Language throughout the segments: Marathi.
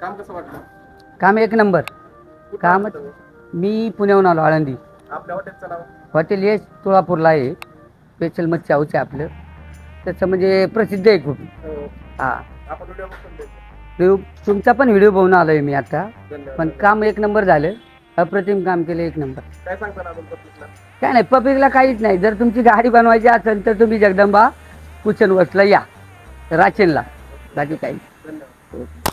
काम कसं वाटलं काम एक नंबर. कुठं काम? मी पुण्याहून आलो आळंदी. आपल्या हॉटेलचं नाव? हॉटेल यश तुळापूरला आहे. स्पेशल मच्छी हाऊस आहे आपलं. त्याचं म्हणजे प्रसिद्ध आहे खूप. हो. हां. आपण व्हिडिओ बघून देतो. व्हिडिओ तुमचा पण व्हिडिओ बघून आलो आहे मी आता. पण काम एक नंबर झालं. अप्रतिम काम केलं एक नंबर. काय सांगता ना काय नाही पब्लिकला काहीच नाही. जर तुमची गाडी बनवायची असेल तर तुम्ही जगदंबा कुशन वसला या. राचेनला. बाकी काही. धन्यवाद.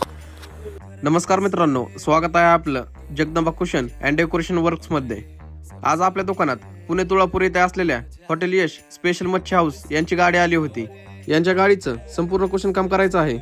नमस्कार मित्रांनो स्वागत आहे आपलं जगदंबा कुशन अँड डेकोरेशन वर्क्समध्ये. आज आपल्या दुकानात पुणे तुळापूर येथे असलेल्या hotel Yash special Machhi house यांची गाडी आली होती. यांच्या गाडीचं संपूर्ण कुशन काम करायचं आहे.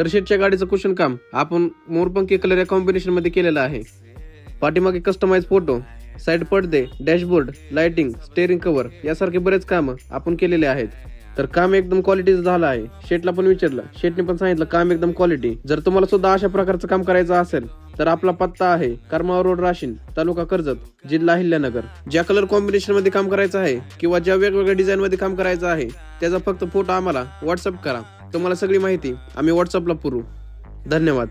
तर शेटच्या गाडीचं कुशन काम आपण मोरपंखी कलर या कॉम्बिनेशनमध्ये केलेलं आहे. पाठीमागे कस्टमाइज फोटो साईड पडदे डॅशबोर्ड लाइटिंग स्टेअरिंग कव्हर यासारखे बरेच काम आपण केलेले आहेत. तर काम एकदम क्वालिटीचं झालं आहे. शेटला पण विचारलं. शेटने पण सांगितलं काम एकदम क्वालिटी जर तुम्हाला सुद्धा अशा प्रकारचं काम करायचं असेल तर आपला पत्ता आहे करमाव रोड राशीन तालुका कर्जत जिल्हा अहिल्यानगर. ज्या कलर कॉम्बिनेशनमध्ये काम करायचं आहे किंवा ज्या वेगवेगळ्या डिझाईन मध्ये काम करायचं आहे त्याचा फक्त फोटो आम्हाला व्हॉट्सअप करा. तुम्हाला सगळी माहिती आम्ही व्हॉट्सअपला पुरू. धन्यवाद.